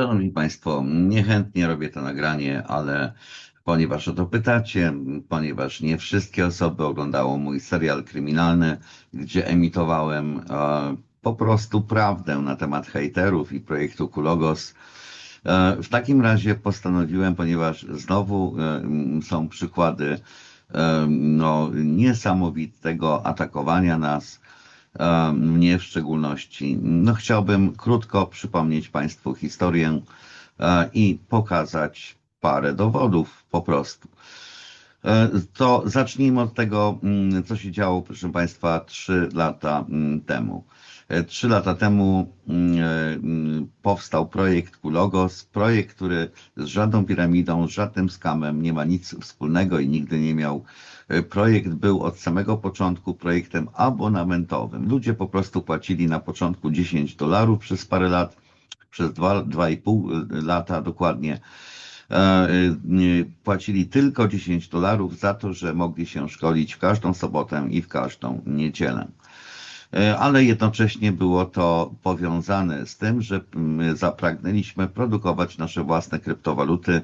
Szanowni Państwo, niechętnie robię to nagranie, ale ponieważ o to pytacie, ponieważ nie wszystkie osoby oglądało mój serial kryminalny, gdzie emitowałem e, po prostu prawdę na temat hejterów i projektu Kulogos. E, w takim razie postanowiłem, ponieważ znowu e, są przykłady e, no, niesamowitego atakowania nas, mnie w szczególności, no chciałbym krótko przypomnieć Państwu historię e, i pokazać parę dowodów po prostu. E, To zacznijmy od tego, mm, co się działo, proszę Państwa, trzy lata mm, temu. E, Trzy lata temu mm, e, mm, powstał projekt Kulogos, projekt, który z żadną piramidą, z żadnym skamem nie ma nic wspólnego i nigdy nie miał. E, Projekt był od samego początku projektem abonamentowym. Ludzie po prostu płacili na początku 10 dolarów przez parę lat, przez dwa- 2,5 lata dokładnie płacili tylko 10 dolarów za to, że mogli się szkolić w każdą sobotę i w każdą niedzielę. E, Ale jednocześnie było to powiązane z tym, że zapragnęliśmy produkować nasze własne kryptowaluty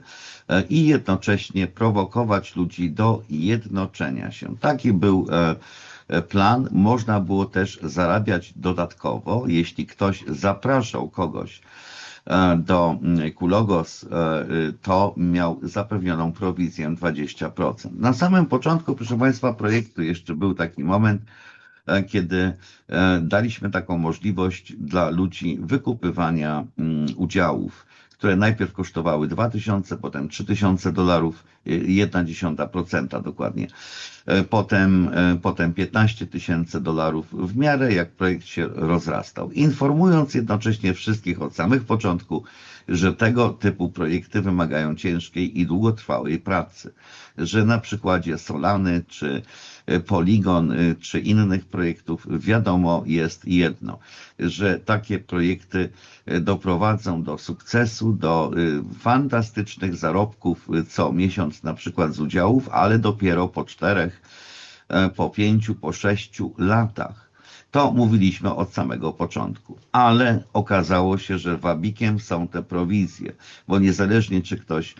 e, i jednocześnie prowokować ludzi do jednoczenia się. Taki był e, plan. Można było też zarabiać dodatkowo, jeśli ktoś zapraszał kogoś do Kulogos, y, to miał zapewnioną prowizję 20%. Na samym początku, proszę Państwa, projektu jeszcze był taki moment, kiedy e, daliśmy taką możliwość dla ludzi wykupywania mm, udziałów, które najpierw kosztowały 2000, potem 3000 dolarów, 1,1% dokładnie. E, Potem, e, potem 15 tysięcy dolarów w miarę jak projekt się rozrastał. Informując jednocześnie wszystkich od samych początku, że tego typu projekty wymagają ciężkiej i długotrwałej pracy. Że na przykładzie Solany czy e, Polygon e, czy innych projektów wiadomo jest jedno, że takie projekty e, doprowadzą do sukcesu, do fantastycznych zarobków co miesiąc na przykład z udziałów, ale dopiero po czterech, po pięciu, po sześciu latach. To mówiliśmy od samego początku, ale okazało się, że wabikiem są te prowizje, bo niezależnie czy ktoś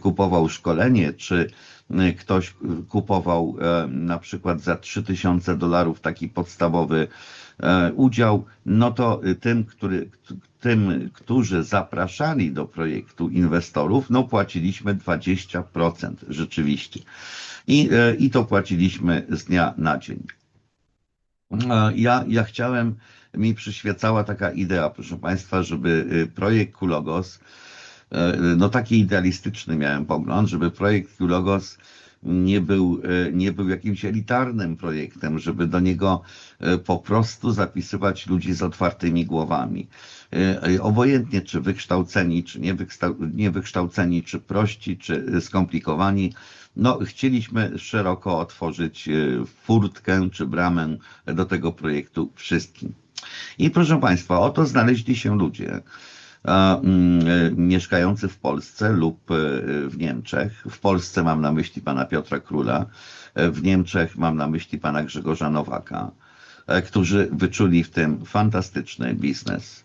kupował szkolenie, czy e, ktoś kupował e, na przykład za 3000 dolarów taki podstawowy e, udział, no to tym, który, tym, którzy zapraszali do projektu inwestorów, no płaciliśmy 20% rzeczywiście. I, e, I to płaciliśmy z dnia na dzień. Ja, ja chciałem, mi przyświecała taka idea, proszę Państwa, żeby y, projekt Kulogos, e, no taki idealistyczny miałem pogląd, żeby projekt Kulogos nie był, e, nie był jakimś elitarnym projektem, żeby do niego e, po prostu zapisywać ludzi z otwartymi głowami. E, Obojętnie czy wykształceni, czy niewykształ- niewykształceni, czy prości, czy skomplikowani, no, chcieliśmy szeroko otworzyć furtkę czy bramę do tego projektu wszystkim. I proszę Państwa, oto znaleźli się ludzie mieszkający w Polsce lub e, w Niemczech. W Polsce mam na myśli pana Piotra Króla, e, w Niemczech mam na myśli pana Grzegorza Nowaka, e, którzy wyczuli w tym fantastyczny biznes.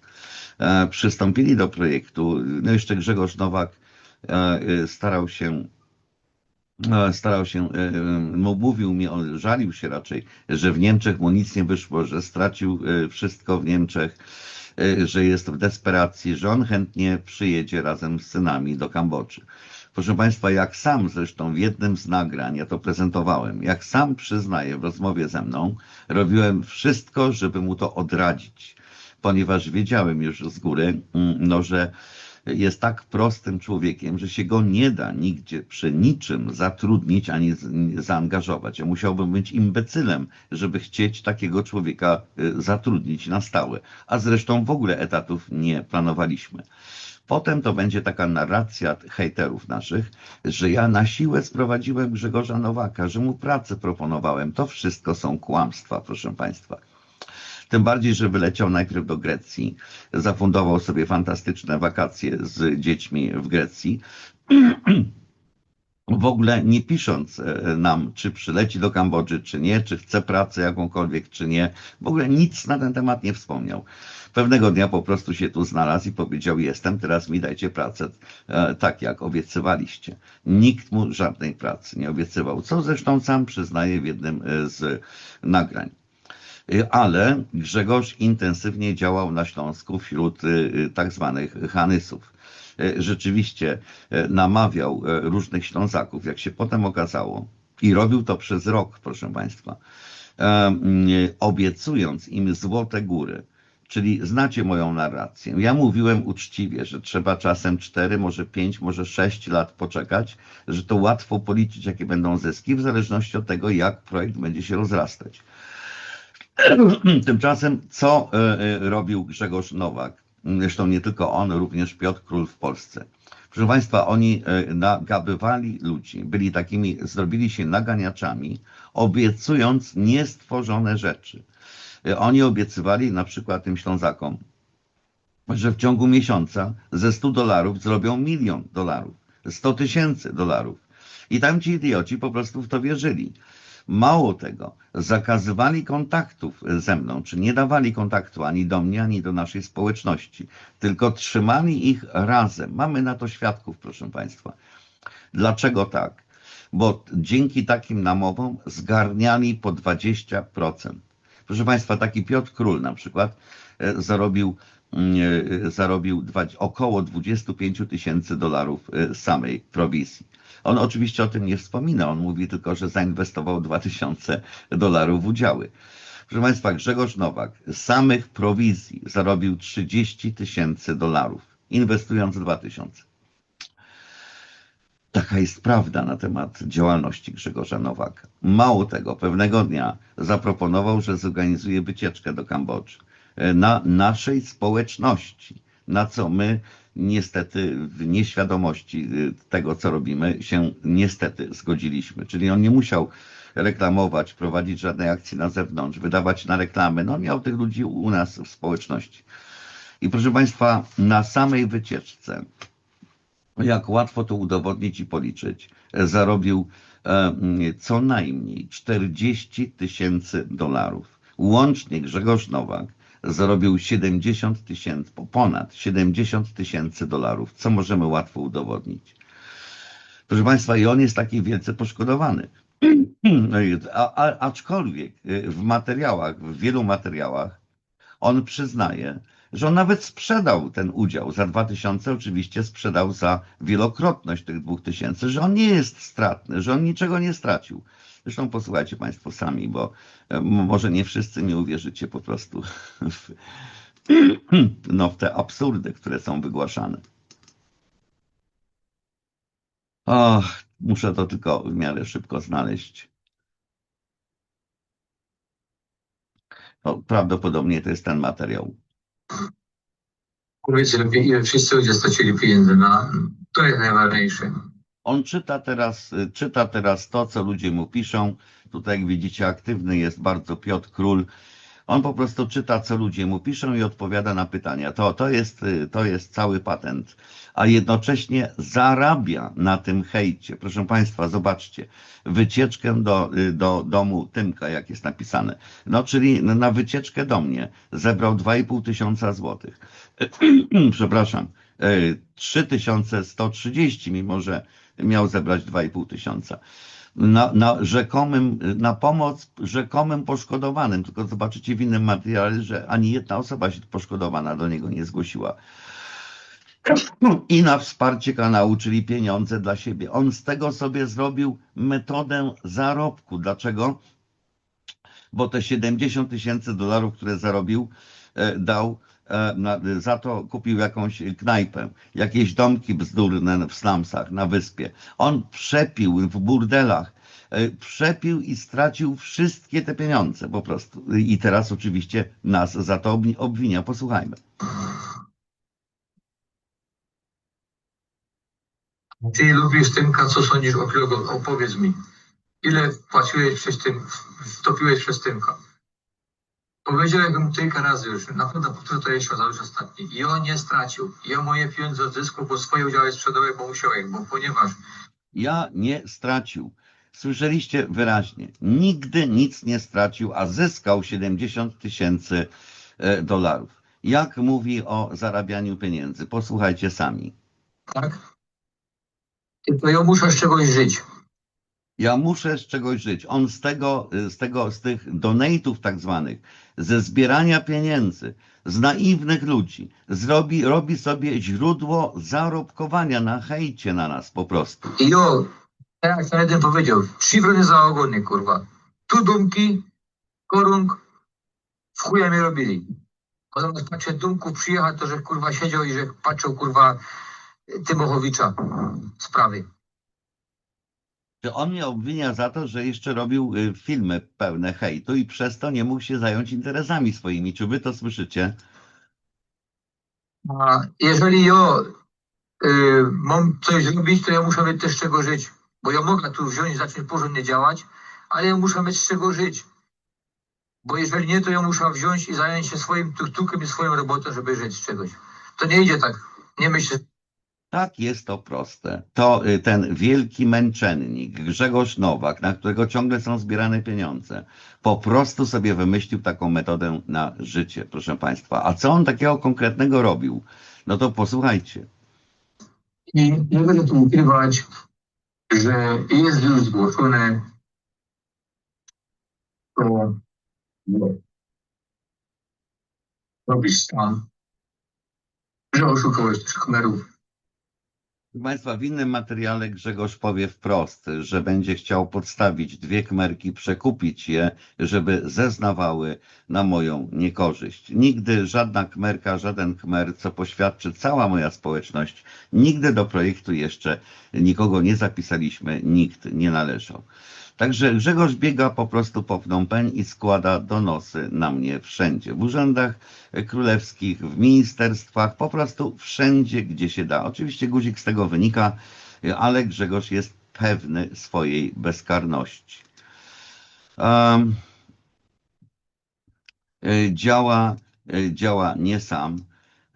E, Przystąpili do projektu. No jeszcze Grzegorz Nowak e, e, starał się e, starał się, e, mówił mi, on żalił się raczej, że w Niemczech mu nic nie wyszło, że stracił e, wszystko w Niemczech, e, że jest w desperacji, że on chętnie przyjedzie razem z synami do Kambodży. Proszę Państwa, jak sam zresztą w jednym z nagrań, ja to prezentowałem, jak sam przyznaje w rozmowie ze mną, robiłem wszystko, żeby mu to odradzić, ponieważ wiedziałem już z góry, mm, no, że jest tak prostym człowiekiem, że się go nie da nigdzie przy niczym zatrudnić ani zaangażować. Ja musiałbym być imbecylem, żeby chcieć takiego człowieka y, zatrudnić na stałe. A zresztą w ogóle etatów nie planowaliśmy. Potem to będzie taka narracja hejterów naszych, że ja na siłę sprowadziłem Grzegorza Nowaka, że mu pracę proponowałem. To wszystko są kłamstwa, proszę Państwa. Tym bardziej, że wyleciał najpierw do Grecji, zafundował sobie fantastyczne wakacje z dziećmi w Grecji. w ogóle nie pisząc e, nam, czy przyleci do Kambodży, czy nie, czy chce pracę jakąkolwiek, czy nie, w ogóle nic na ten temat nie wspomniał. Pewnego dnia po prostu się tu znalazł i powiedział: Jestem, teraz mi dajcie pracę, e, tak jak obiecywaliście. Nikt mu żadnej pracy nie obiecywał, co zresztą sam przyznaje w jednym e, z nagrań. Y, ale Grzegorz intensywnie działał na Śląsku wśród y, y, tak zwanych Hanysów. Rzeczywiście namawiał różnych Ślązaków, jak się potem okazało, i robił to przez rok, proszę Państwa, obiecując im złote góry. Czyli znacie moją narrację. Ja mówiłem uczciwie, że trzeba czasem 4, może 5, może 6 lat poczekać, że to łatwo policzyć, jakie będą zyski, w zależności od tego, jak projekt będzie się rozrastać. Tymczasem co e, e, robił Grzegorz Nowak? Zresztą nie tylko on, również Piotr Król w Polsce. Proszę Państwa, oni e, nagabywali ludzi, byli takimi, zrobili się naganiaczami, obiecując niestworzone rzeczy. Oni obiecywali na przykład tym Ślązakom, że w ciągu miesiąca ze 100 dolarów zrobią milion dolarów, 100 tysięcy dolarów. I tamci idioci po prostu w to wierzyli. Mało tego, zakazywali kontaktów ze mną, czy nie dawali kontaktu ani do mnie, ani do naszej społeczności, tylko trzymali ich razem. Mamy na to świadków, proszę Państwa. Dlaczego tak? Bo dzięki takim namowom zgarniali po 20%. Proszę Państwa, taki Piotr Król na przykład e, zarobił, zarobił dwa, około 25 tysięcy dolarów e, samej prowizji. On oczywiście o tym nie wspomina, on mówi tylko, że zainwestował 2000 dolarów w udziały. Proszę Państwa, Grzegorz Nowak z samych prowizji zarobił 30 tysięcy dolarów, inwestując 2000. Taka jest prawda na temat działalności Grzegorza Nowaka. Mało tego, pewnego dnia zaproponował, że zorganizuje wycieczkę do Kambodży na naszej społeczności, na co my niestety w nieświadomości y, tego, co robimy, się niestety zgodziliśmy. Czyli on nie musiał reklamować, prowadzić żadnej akcji na zewnątrz, wydawać na reklamy. No miał tych ludzi u nas w społeczności. I proszę Państwa, na samej wycieczce jak łatwo to udowodnić i policzyć, e, zarobił e, co najmniej 40 tysięcy dolarów. Łącznie Grzegorz Nowak zarobił 70 tysięcy, ponad 70 tysięcy dolarów, co możemy łatwo udowodnić. Proszę Państwa, i on jest taki wielce poszkodowany. No A, a, aczkolwiek y, w materiałach, w wielu materiałach, on przyznaje, że on nawet sprzedał ten udział za 2000, oczywiście sprzedał za wielokrotność tych 2000, że on nie jest stratny, że on niczego nie stracił. Zresztą posłuchajcie Państwo sami, bo e, może nie wszyscy mi uwierzycie po prostu w, no, w te absurdy, które są wygłaszane. Och, muszę to tylko w miarę szybko znaleźć. No, prawdopodobnie to jest ten materiał. Wszyscy ludzie stracili pieniędzy na... To jest najważniejsze. On czyta teraz, y, czyta teraz to, co ludzie mu piszą. Tutaj, jak widzicie, aktywny jest bardzo Piotr Król. On po prostu czyta, co ludzie mu piszą i odpowiada na pytania. To, to, jest, y, to jest cały patent. A jednocześnie zarabia na tym hejcie. Proszę Państwa, zobaczcie. Wycieczkę do, y, do domu Tymka, jak jest napisane. No, czyli na wycieczkę do mnie zebrał 2,5 tysiąca złotych. Przepraszam. e, 3130, mimo że miał zebrać 2,5 tysiąca. Na, na rzekomym, na pomoc rzekomym poszkodowanym, tylko zobaczycie w innym materiale, że ani jedna osoba się poszkodowana do niego nie zgłosiła. I na wsparcie kanału, czyli pieniądze dla siebie. On z tego sobie zrobił metodę zarobku. Dlaczego? Bo te 70 tysięcy dolarów, które zarobił, e, dał za to kupił jakąś knajpę, jakieś domki bzdurne w slumsach na wyspie. On przepił w burdelach, e, przepił i stracił wszystkie te pieniądze po prostu. I teraz oczywiście nas za to obwi- obwinia. Posłuchajmy. Ty lubisz Tymka, co sądzisz o Pilogo? Opowiedz mi. Ile płaciłeś przez tym, wtopiłeś przez Tymka? Powiedziałem mu kilka razy już, na pewno powtórzę to jeszcze raz już ostatni. I on nie stracił. Ja moje pieniądze odzysku, bo swoje udziały sprzedałem, bo musiałem, bo ponieważ Ja nie stracił. Słyszeliście wyraźnie. Nigdy nic nie stracił, a zyskał 70 tysięcy e, dolarów. Jak mówi o zarabianiu pieniędzy? Posłuchajcie sami. tak? Tylko ja muszę z czegoś żyć. Ja muszę z czegoś żyć. On z tego, z tego, z tych donate'ów tak zwanych, ze zbierania pieniędzy, z naiwnych ludzi, zrobi, robi sobie źródło zarobkowania na hejcie na nas po prostu. Jo, jak ten jeden powiedział, trzy wrony za ogony, kurwa. Tu dumki, korung, w chuja mnie robili. A zamiast patrzeć dumków przyjechać, to że kurwa siedział i że patrzył kurwa Tymochowicza sprawy. Czy on mnie obwinia za to, że jeszcze robił y, filmy pełne hejtu i przez to nie mógł się zająć interesami swoimi? Czy wy to słyszycie? A jeżeli ja y, mam coś zrobić, to ja muszę mieć też czego żyć. Bo ja mogę tu wziąć i zacząć porządnie działać, ale ja muszę mieć z czego żyć. Bo jeżeli nie, to ja muszę wziąć i zająć się swoim tuktukiem i swoją robotą, żeby żyć z czegoś. To nie idzie tak. Nie myślę, Tak jest to proste. To y, ten wielki męczennik, Grzegorz Nowak, na którego ciągle są zbierane pieniądze, po prostu sobie wymyślił taką metodę na życie, proszę Państwa. A co on takiego konkretnego robił? No to posłuchajcie. I nie będę tu ukrywać, że jest już zgłoszone to no, robisz tam, że oszukałeś kamerów. Państwa, w innym materiale Grzegorz powie wprost, że będzie chciał podstawić dwie kmerki, przekupić je, żeby zeznawały na moją niekorzyść. Nigdy żadna kmerka, żaden kmer, co poświadczy cała moja społeczność, nigdy do projektu jeszcze nikogo nie zapisaliśmy, nikt nie należał. Także Grzegorz biega po prostu po Phnom Penh i składa donosy na mnie wszędzie. W urzędach królewskich, w ministerstwach, po prostu wszędzie, gdzie się da. Oczywiście guzik z tego wynika, ale Grzegorz jest pewny swojej bezkarności. Um, działa, e, działa nie sam.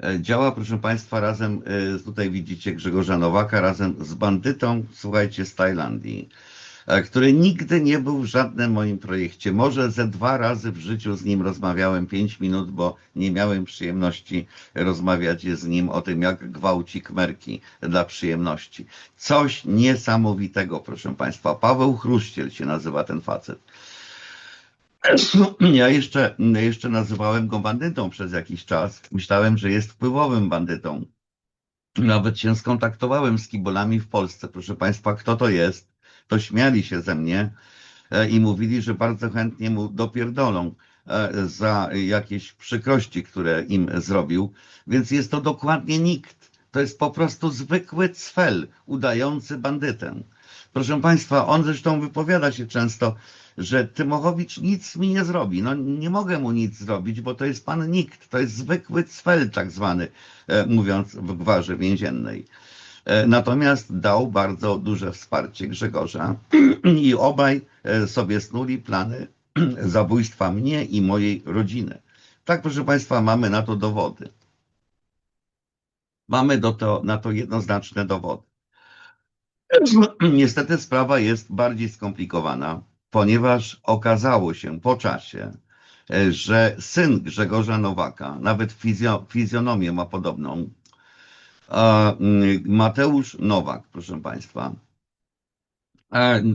E, Działa, proszę Państwa, razem, tutaj widzicie Grzegorza Nowaka, razem z bandytą, słuchajcie, z Tajlandii który nigdy nie był w żadnym moim projekcie. Może ze dwa razy w życiu z nim rozmawiałem pięć minut, bo nie miałem przyjemności rozmawiać z nim o tym, jak gwałci kmerki dla przyjemności. Coś niesamowitego, proszę Państwa. Paweł Chruściel się nazywa ten facet. Ja jeszcze, jeszcze nazywałem go bandytą przez jakiś czas. Myślałem, że jest wpływowym bandytą. Nawet się skontaktowałem z kibolami w Polsce. Proszę Państwa, kto to jest? To śmiali się ze mnie e, i mówili, że bardzo chętnie mu dopierdolą e, za jakieś przykrości, które im zrobił. Więc jest to dokładnie nikt. To jest po prostu zwykły cfel udający bandytę. Proszę Państwa, on zresztą wypowiada się często, że Tymochowicz nic mi nie zrobi. No nie mogę mu nic zrobić, bo to jest pan nikt. To jest zwykły cfel tak zwany, e, mówiąc w gwarze więziennej. E, Natomiast dał bardzo duże wsparcie Grzegorza i obaj e, sobie snuli plany zabójstwa mnie i mojej rodziny. Tak, proszę Państwa, mamy na to dowody. Mamy do to, na to jednoznaczne dowody. Niestety sprawa jest bardziej skomplikowana, ponieważ okazało się po czasie, e, że syn Grzegorza Nowaka, nawet fizjo, fizjonomię ma podobną, Mateusz Nowak, proszę Państwa,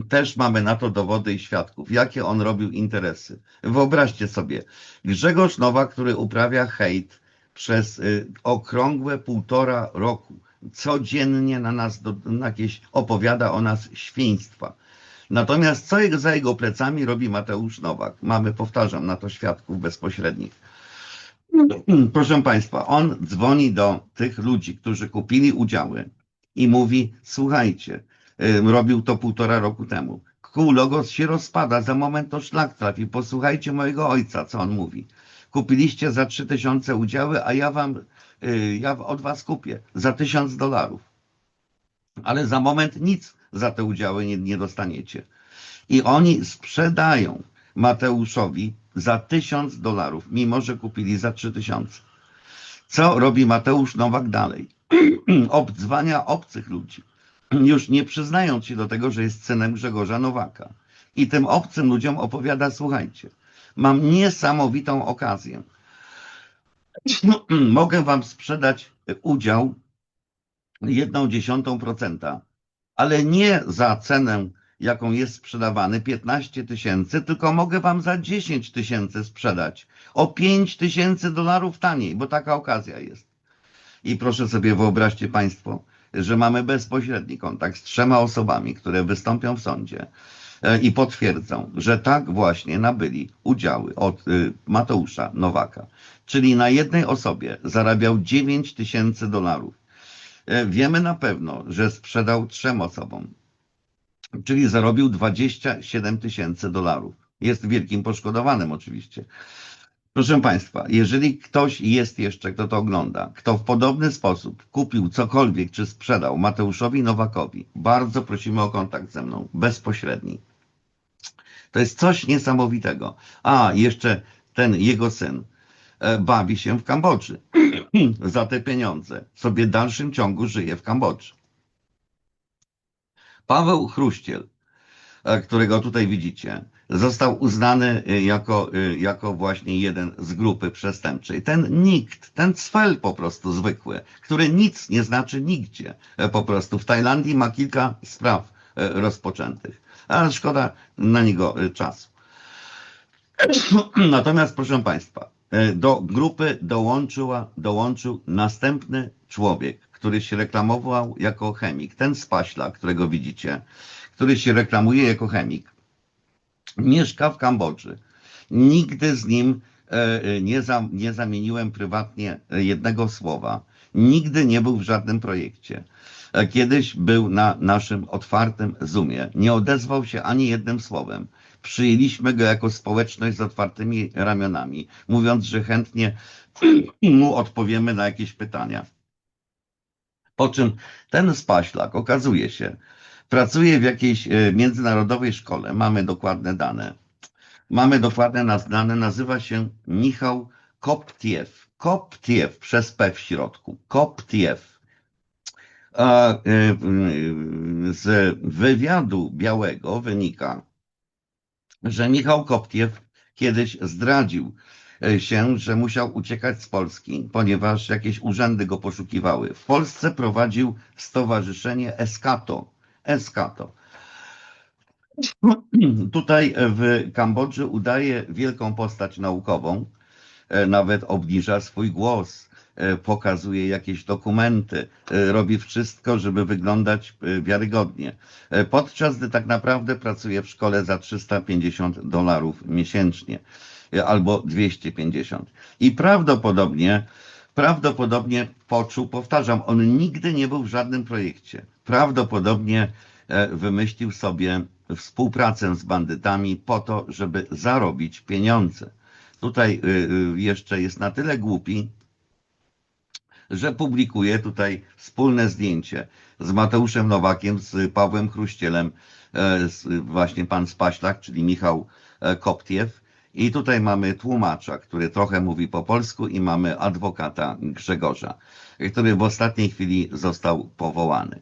też mamy na to dowody i świadków, jakie on robił interesy. Wyobraźcie sobie, Grzegorz Nowak, który uprawia hejt przez y, okrągłe półtora roku, codziennie na nas do, na jakieś opowiada o nas świństwa. Natomiast co za jego plecami robi Mateusz Nowak? Mamy, powtarzam, na to świadków bezpośrednich. Proszę Państwa, on dzwoni do tych ludzi, którzy kupili udziały i mówi: Słuchajcie, robił to półtora roku temu. Kół Logos się rozpada, za moment to szlak trafi. Posłuchajcie mojego ojca, co on mówi. Kupiliście za 3000 udziały, a ja wam, y, ja od was kupię za 1000 dolarów. Ale za moment nic za te udziały nie, nie dostaniecie. I oni sprzedają Mateuszowi za 1000 dolarów, mimo że kupili za 3000. Co robi Mateusz Nowak dalej? Obdzwania obcych ludzi. już nie przyznając się do tego, że jest synem Grzegorza Nowaka. I tym obcym ludziom opowiada, słuchajcie, mam niesamowitą okazję. Mogę wam sprzedać udział jedną dziesiątą procenta, ale nie za cenę, jaką jest sprzedawany, 15 tysięcy, tylko mogę wam za 10 tysięcy sprzedać. O 5 tysięcy dolarów taniej, bo taka okazja jest. I proszę sobie wyobraźcie Państwo, że mamy bezpośredni kontakt z trzema osobami, które wystąpią w sądzie e, i potwierdzą, że tak właśnie nabyli udziały od y, Mateusza Nowaka. Czyli na jednej osobie zarabiał 9 tysięcy dolarów. E, Wiemy na pewno, że sprzedał trzem osobom, czyli zarobił 27 tysięcy dolarów. Jest wielkim poszkodowanym oczywiście. Proszę Państwa, jeżeli ktoś jest jeszcze, kto to ogląda, kto w podobny sposób kupił cokolwiek czy sprzedał Mateuszowi Nowakowi, bardzo prosimy o kontakt ze mną, bezpośredni. To jest coś niesamowitego. A, jeszcze ten jego syn e, bawi się w Kambodży za te pieniądze. Sobie w dalszym ciągu żyje w Kambodży. Paweł Chruściel, e, którego tutaj widzicie, został uznany y, jako, y, jako właśnie jeden z grupy przestępczej. Ten nikt, ten cwel po prostu zwykły, który nic nie znaczy nigdzie. E, Po prostu w Tajlandii ma kilka spraw e, rozpoczętych, ale szkoda na niego e, czasu. Natomiast proszę Państwa, e, do grupy dołączyła, dołączył następny człowiek, który się reklamował jako chemik. Ten spaśla, którego widzicie, który się reklamuje jako chemik mieszka w Kambodży. Nigdy z nim e, nie, za, nie zamieniłem prywatnie jednego słowa. Nigdy nie był w żadnym projekcie. E, Kiedyś był na naszym otwartym Zoomie. Nie odezwał się ani jednym słowem. Przyjęliśmy go jako społeczność z otwartymi ramionami, mówiąc, że chętnie mu odpowiemy na jakieś pytania. Po czym ten spaślak okazuje się, pracuje w jakiejś e, międzynarodowej szkole, mamy dokładne dane. Mamy dokładne dane, nazywa się Michał Koptiew. Koptiew przez P w środku. Koptiew. E, e, z wywiadu białego wynika, że Michał Koptiew kiedyś zdradził się, że musiał uciekać z Polski, ponieważ jakieś urzędy go poszukiwały. W Polsce prowadził stowarzyszenie Eskato. Eskato. Tutaj w Kambodży udaje wielką postać naukową, e, nawet obniża swój głos, e, pokazuje jakieś dokumenty, e, robi wszystko, żeby wyglądać e, wiarygodnie. E, Podczas gdy tak naprawdę pracuje w szkole za 350 dolarów miesięcznie e, albo 250. I prawdopodobnie, prawdopodobnie poczuł, powtarzam, on nigdy nie był w żadnym projekcie. Prawdopodobnie e, wymyślił sobie współpracę z bandytami po to, żeby zarobić pieniądze. Tutaj y, y, jeszcze jest na tyle głupi, że publikuje tutaj wspólne zdjęcie z Mateuszem Nowakiem, z Pawłem Chruścielem, e, właśnie pan Spaślak, czyli Michał e, Koptiew. I tutaj mamy tłumacza, który trochę mówi po polsku i mamy adwokata Grzegorza, który w ostatniej chwili został powołany.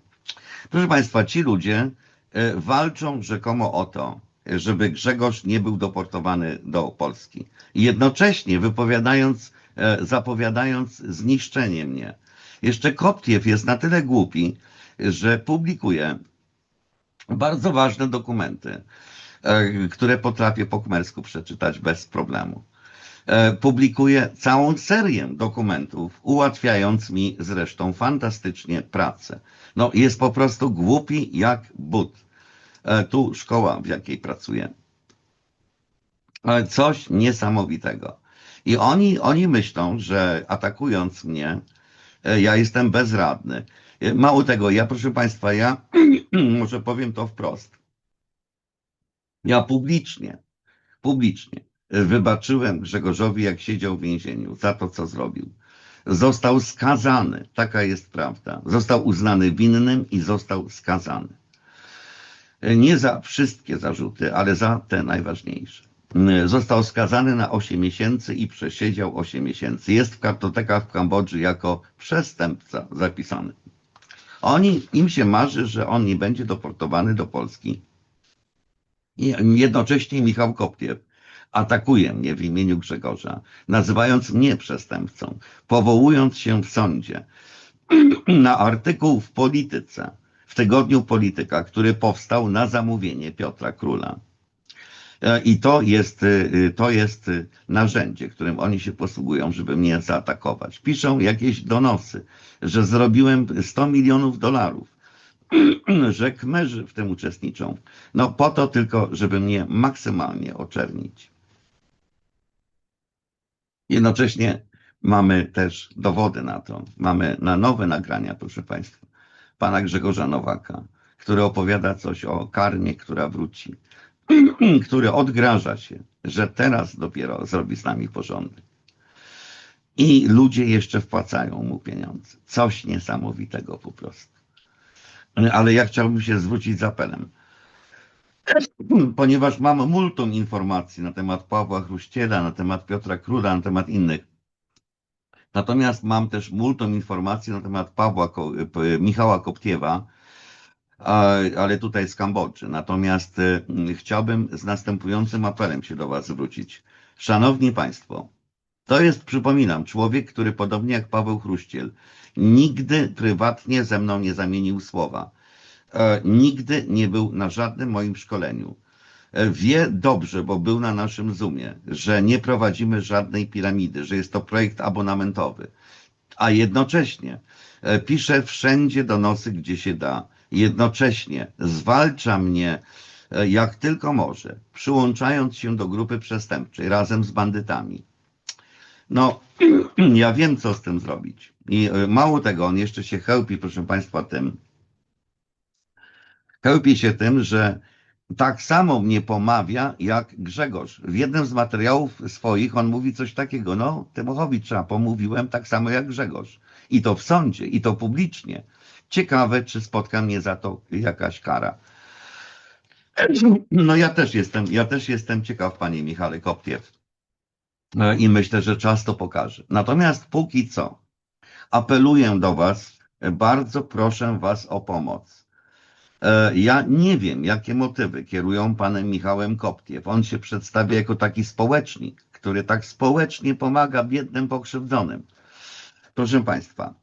Proszę Państwa, ci ludzie e, walczą rzekomo o to, żeby Grzegorz nie był deportowany do Polski. Jednocześnie wypowiadając, e, zapowiadając zniszczenie mnie. Jeszcze Koptiew jest na tyle głupi, że publikuje bardzo ważne dokumenty, które potrafię po kmersku przeczytać bez problemu. E, Publikuje całą serię dokumentów, ułatwiając mi zresztą fantastycznie pracę. No, jest po prostu głupi jak but. E, Tu szkoła, w jakiej pracuję. Coś niesamowitego. I oni, oni myślą, że atakując mnie, e, ja jestem bezradny. E, Mało tego, ja proszę Państwa, ja może powiem to wprost. Ja publicznie, publicznie wybaczyłem Grzegorzowi, jak siedział w więzieniu, za to, co zrobił. Został skazany, taka jest prawda. Został uznany winnym i został skazany. Nie za wszystkie zarzuty, ale za te najważniejsze. Został skazany na 8 miesięcy i przesiedział 8 miesięcy. Jest w kartotekach w Kambodży jako przestępca zapisany. Oni, im się marzy, że on nie będzie deportowany do Polski. Jednocześnie Michał Koptiew atakuje mnie w imieniu Grzegorza, nazywając mnie przestępcą, powołując się w sądzie na artykuł w Polityce, w tygodniu Polityka, który powstał na zamówienie Piotra Króla. E, I to jest, y, to jest narzędzie, którym oni się posługują, żeby mnie zaatakować. Piszą jakieś donosy, że zrobiłem 100 milionów dolarów, że kmerzy w tym uczestniczą. No po to tylko, żeby mnie maksymalnie oczernić. Jednocześnie mamy też dowody na to. Mamy na nowe nagrania, proszę Państwa, pana Grzegorza Nowaka, który opowiada coś o karmie, która wróci, który odgraża się, że teraz dopiero zrobi z nami porządek. I ludzie jeszcze wpłacają mu pieniądze. Coś niesamowitego po prostu. Ale ja chciałbym się zwrócić z apelem ponieważ mam multum informacji na temat Pawła Chruściela, na temat Piotra Króla, na temat innych. Natomiast mam też multum informacji na temat Pawła, Michała Koptiewa, ale tutaj z Kambodży. Natomiast y, chciałbym z następującym apelem się do Was zwrócić. Szanowni Państwo, to jest, przypominam, człowiek, który podobnie jak Paweł Chruściel, nigdy prywatnie ze mną nie zamienił słowa E, nigdy nie był na żadnym moim szkoleniu. E, wie dobrze, bo był na naszym Zoomie, że nie prowadzimy żadnej piramidy, że jest to projekt abonamentowy, a jednocześnie e, pisze wszędzie donosy, gdzie się da. Jednocześnie zwalcza mnie jak tylko może, przyłączając się do grupy przestępczej razem z bandytami. No, ja wiem, co z tym zrobić. I mało tego, on jeszcze się chełpi, proszę Państwa, tym, Chełpi się tym, że tak samo mnie pomawia jak Grzegorz. W jednym z materiałów swoich on mówi coś takiego, no Tymochowicza pomówiłem tak samo jak Grzegorz. I to w sądzie, i to publicznie. Ciekawe, czy spotka mnie za to jakaś kara. No ja też jestem, ja też jestem ciekaw, panie Michale Koptiew. I myślę, że czas to pokaże. Natomiast póki co apeluję do was, bardzo proszę was o pomoc E, ja nie wiem, jakie motywy kierują panem Michałem Koptiew. On się przedstawia jako taki społecznik, który tak społecznie pomaga biednym pokrzywdzonym. Proszę państwa,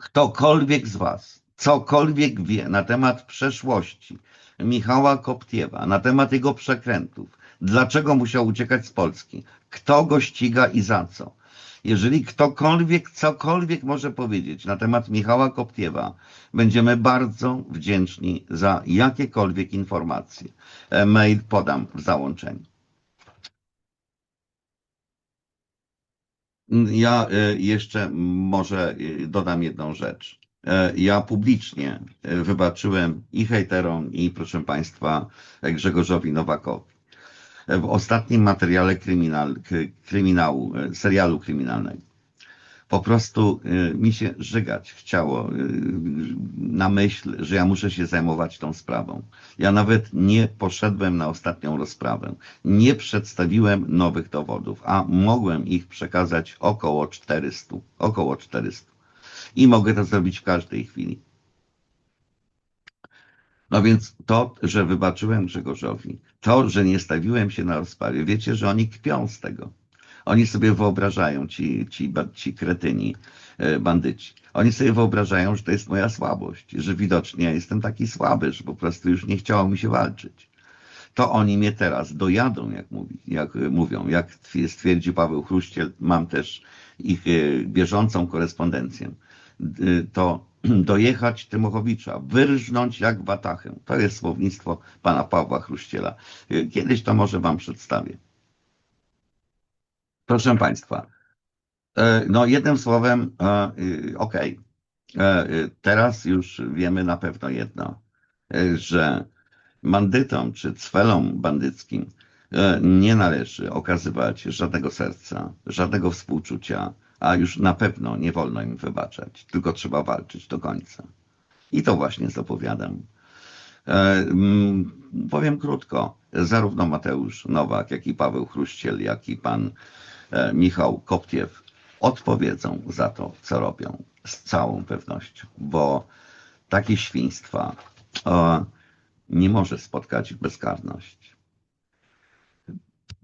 ktokolwiek z was cokolwiek wie na temat przeszłości Michała Koptiewa, na temat jego przekrętów, dlaczego musiał uciekać z Polski, kto go ściga i za co, jeżeli ktokolwiek cokolwiek może powiedzieć na temat Michała Koptiewa, będziemy bardzo wdzięczni za jakiekolwiek informacje. E, mail podam w załączeniu. Ja e, jeszcze może e, dodam jedną rzecz. Ja publicznie wybaczyłem i hejterom, i proszę Państwa Grzegorzowi Nowakowi w ostatnim materiale kryminal, kryminału, e, serialu kryminalnego. Po prostu e, mi się żygać chciało e, na myśl, że ja muszę się zajmować tą sprawą. Ja nawet nie poszedłem na ostatnią rozprawę. Nie przedstawiłem nowych dowodów, a mogłem ich przekazać około 400. Około 400. I mogę to zrobić w każdej chwili. No więc to, że wybaczyłem Grzegorzowi, to, że nie stawiłem się na rozprawie, wiecie, że oni kpią z tego. Oni sobie wyobrażają, ci, ci, ci kretyni, e, bandyci, oni sobie wyobrażają, że to jest moja słabość, że widocznie ja jestem taki słaby, że po prostu już nie chciało mi się walczyć. To oni mnie teraz dojadą, jak, mówi, jak mówią. Jak stwierdził Paweł Chruściel, mam też ich e, bieżącą korespondencję. To dojechać Tymochowicza, wyrżnąć jak watachę. To jest słownictwo pana Pawła Chruściela. Kiedyś to może wam przedstawię. Proszę państwa, e, no jednym słowem, e, y, okej, okay. E, teraz już wiemy na pewno jedno, że bandytom czy cwelom bandyckim nie należy okazywać żadnego serca, żadnego współczucia, a już na pewno nie wolno im wybaczać, tylko trzeba walczyć do końca. I to właśnie zapowiadam. E, mm, powiem krótko, zarówno Mateusz Nowak, jak i Paweł Chruściel, jak i pan e, Michał Koptiew odpowiedzą za to, co robią. Z całą pewnością, bo takie świństwa e, nie może spotkać bezkarność.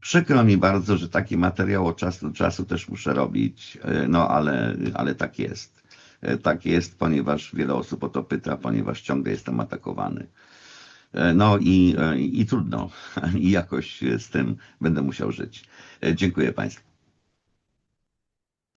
Przykro mi bardzo, że taki materiał od czasu do czasu też muszę robić, e, no ale, ale tak jest. E, Tak jest, ponieważ wiele osób o to pyta, ponieważ ciągle jestem atakowany. E, No i, i trudno, i jakoś z tym będę musiał żyć. Dziękuję Państwu.